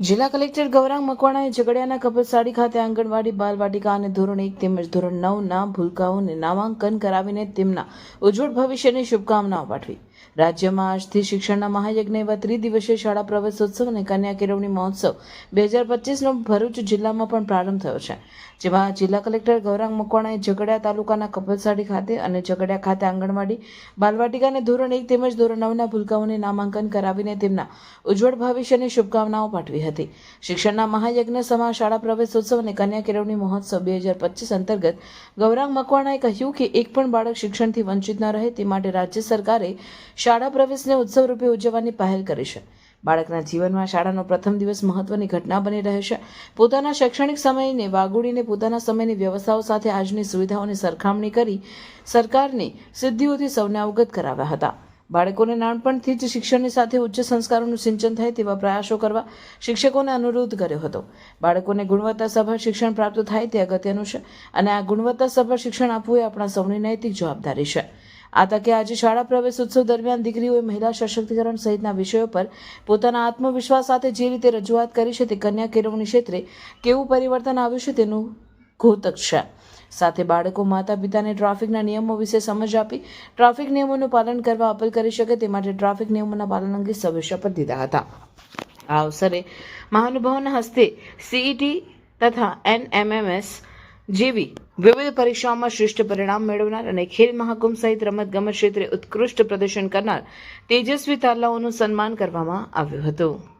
જિલ્લા કલેક્ટર ગૌરાંગ મકવાણાએ ઝઘડિયાના કપલસાડી ખાતે આંગણવાડી, બાલવાટિકા અને ધોરણ એક તેમજ ધોરણ નવના ભૂલકાઓને નામાંકન કરાવીને તેમના ઉજ્જવળ ભવિષ્યની શુભકામનાઓ પાઠવી. રાજ્યમાં આજથી શિક્ષણના મહાયજ્ઞ ત્રિદિવસીય શાળા પ્રવેશોત્સવ અને કન્યા કેળવણી મહોત્સવ બે હજાર પચીસનો ભરૂચ જિલ્લામાં પણ પ્રારંભ થયો છે, જેમાં જિલ્લા કલેક્ટર ગૌરાંગ મકવાણાએ ઝઘડિયા તાલુકાના કપલસાડી ખાતે અને ઝઘડિયા ખાતે આંગણવાડી બાલવાટિકા અને ધોરણ એક તેમજ ધોરણ નવના ભૂલકાઓને નામાંકન કરાવીને તેમના ઉજ્જવળ ભવિષ્યની શુભકામનાઓ પાઠવી હતી. શિક્ષણના મહાયજ્ઞ સમા શાળા પ્રવેશોત્સવ અને કન્યા કેળવણી મહોત્સવ બે હજાર પચીસ અંતર્ગત ગૌરાંગ મકવાણાએ કહ્યું કે એક પણ બાળક શિક્ષણથી વંચિત ન રહે તે માટે રાજ્ય સરકારે શાળા પ્રવેશને ઉત્સવ રૂપે ઉજવવાની પહેલ કરી છે. બાળકના જીવનમાં શાળાનો પ્રથમ દિવસ મહત્વની ઘટના બની રહે છે. પોતાના શૈક્ષણિક સમયને વાગોડીને પોતાના સમયની વ્યવસ્થાઓ સાથે આજની સુવિધાઓની સરખામણી કરી સરકારની સિદ્ધિઓથી સૌને અવગત કરાવ્યા હતા. બાળકોને નાનપણથી જ શિક્ષણની સાથે ઉચ્ચ સંસ્કારોનું સિંચન થાય તેવા પ્રયાસો કરવા શિક્ષકોને અનુરોધ કર્યો હતો. બાળકોને ગુણવત્તાસભર શિક્ષણ પ્રાપ્ત થાય તે અગત્યનું છે અને આ ગુણવત્તાસભર શિક્ષણ આપવું એ આપણા સૌની નૈતિક જવાબદારી છે. આ તકે આજે શાળા પ્રવેશ ઉત્સવ દરમિયાન દીકરીઓએ મહિલા સશક્તિકરણ સહિતના વિષયો પર પોતાના આત્મવિશ્વાસ સાથે જે રીતે રજૂઆત કરી છે તે કન્યા કેળવણી ક્ષેત્રે કેવું પરિવર્તન આવ્યું છે તેનું ઘોતક છે. સાથે બાળકો માતા પિતાને ટ્રાફિકના નિયમો વિશે સમજ આપી ટ્રાફિક નિયમોનું પાલન કરવા અપીલ કરી શકે તે માટે ટ્રાફિક નિયમોના પાલન અંગે સભ્ય શપથ દીધા હતા. આ અવસરે મહાનુભાવોના હસ્તે સીઈટી તથા એનએમએમએસ જેવી વિવિધ પરીક્ષાઓમાં શ્રેષ્ઠ પરિણામ મેળવનાર અને ખેલ મહાકુંભ સહિત રમતગમત ક્ષેત્રે ઉત્કૃષ્ટ પ્રદર્શન કરનાર તેજસ્વી તારલાઓનું સન્માન કરવામાં આવ્યું હતું.